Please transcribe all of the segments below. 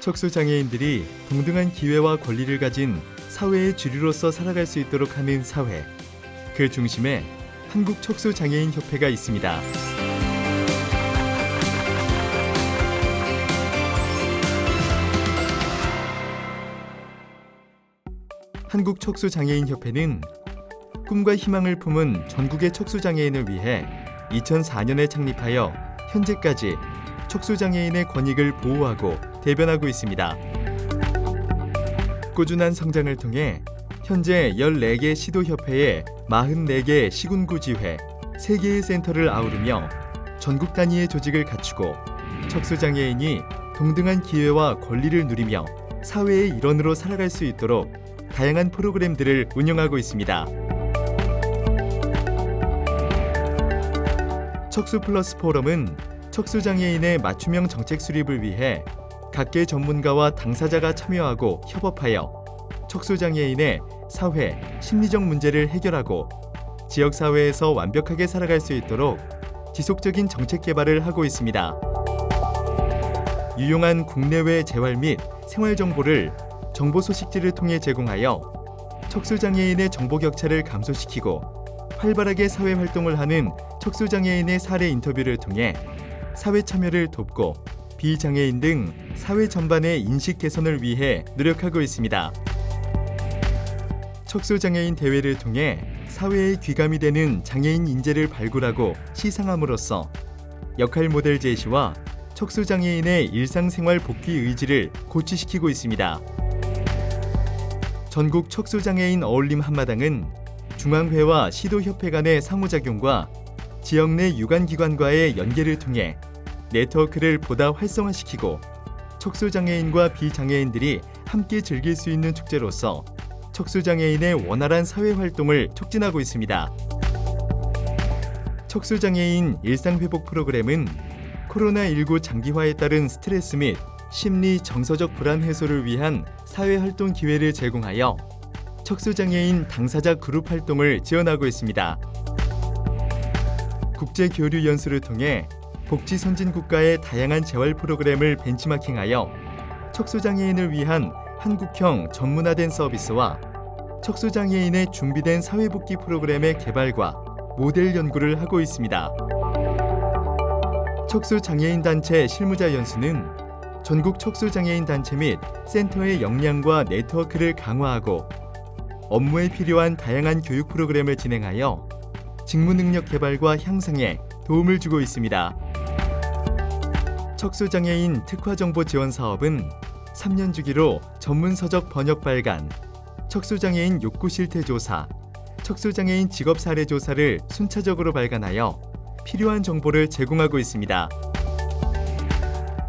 척수장애인들이 동등한 기회와 권리를 가진 사회의 주류로서 살아갈 수 있도록 하는 사회. 그 중심에 한국 척수장애인 협회가 있습니다. 한국 척수장애인 협회는 꿈과 희망을 품은 전국의 척수장애인을 위해 2004년에 창립하여 현재까지 척수장애인의 권익을 보호하고 대변하고 있습니다. 꾸준한 성장을 통해 현재 14개 시도협회에 44개 시군구지회, 3개의 센터를 아우르며 전국 단위의 조직을 갖추고 척수장애인이 동등한 기회와 권리를 누리며 사회의 일원으로 살아갈 수 있도록 다양한 프로그램들을 운영하고 있습니다. 척수 플러스 포럼은 척수장애인의 맞춤형 정책 수립을 위해 각계 전문가와 당사자가 참여하고 협업하여 척수장애인의 사회, 심리적 문제를 해결하고 지역사회에서 완벽하게 살아갈 수 있도록 지속적인 정책 개발을 하고 있습니다. 유용한 국내외 재활 및 생활 정보를 정보 소식지를 통해 제공하여 척수장애인의 정보 격차를 감소시키고 활발하게 사회 활동을 하는 척수장애인의 사례 인터뷰를 통해 사회 참여를 돕고 비장애인 등 사회 전반의 인식 개선을 위해 노력하고 있습니다. 척수장애인 대회를 통해 사회에 귀감이 되는 장애인 인재를 발굴하고 시상함으로써 역할 모델 제시와 척수장애인의 일상생활 복귀 의지를 고취시키고 있습니다. 전국 척수장애인 어울림 한마당은 중앙회와 시도협회 간의 상호작용과 지역 내 유관기관과의 연계를 통해 네트워크를 보다 활성화시키고 척수장애인과 비장애인들이 함께 즐길 수 있는 축제로서 척수장애인의 원활한 사회 활동을 촉진하고 있습니다. 척수장애인 일상회복 프로그램은 코로나19 장기화에 따른 스트레스 및 심리 정서적 불안 해소를 위한 사회 활동 기회를 제공하여 척수장애인 당사자 그룹 활동을 지원하고 있습니다. 국제 교류 연수를 통해 복지 선진 국가의 다양한 재활 프로그램을 벤치마킹하여 척수장애인을 위한 한국형 전문화된 서비스와 척수장애인의 준비된 사회복귀 프로그램의 개발과 모델 연구를 하고 있습니다. 척수장애인 단체 실무자 연수는 전국 척수장애인 단체 및 센터의 역량과 네트워크를 강화하고 업무에 필요한 다양한 교육 프로그램을 진행하여 직무 능력 개발과 향상에 도움을 주고 있습니다. 척수장애인 특화정보 지원 사업은 3년 주기로 전문 서적 번역 발간, 척수장애인 욕구 실태 조사, 척수장애인 직업 사례 조사를 순차적으로 발간하여 필요한 정보를 제공하고 있습니다.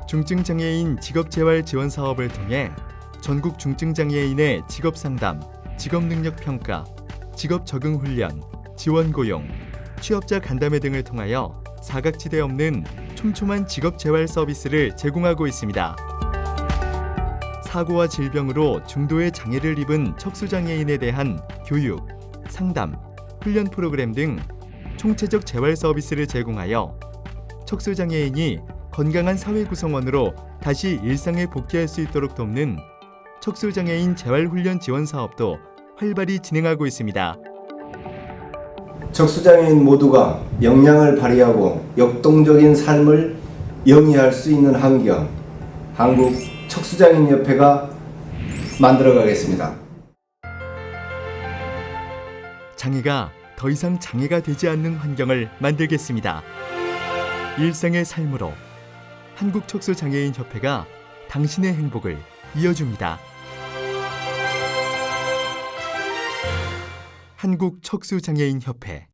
중증장애인 직업재활 지원 사업을 통해 전국 중증장애인의 직업 상담, 직업 능력 평가, 직업 적응 훈련, 지원 고용, 취업자 간담회 등을 통하여 사각지대 없는 촘촘한 직업 재활 서비스를 제공하고 있습니다. 사고와 질병으로 중도의 장애를 입은 척수장애인에 대한 교육, 상담, 훈련 프로그램 등 총체적 재활 서비스를 제공하여 척수장애인이 건강한 사회 구성원으로 다시 일상에 복귀할 수 있도록 돕는 척수장애인 재활훈련 지원 사업도 활발히 진행하고 있습니다. 척수장애인 모두가 역량을 발휘하고 역동적인 삶을 영위할 수 있는 환경 한국 척수장애인협회가 만들어가겠습니다. 장애가 더 이상 장애가 되지 않는 환경을 만들겠습니다. 일상의 삶으로 한국 척수장애인 협회가 당신의 행복을 이어줍니다. 한국척수장애인협회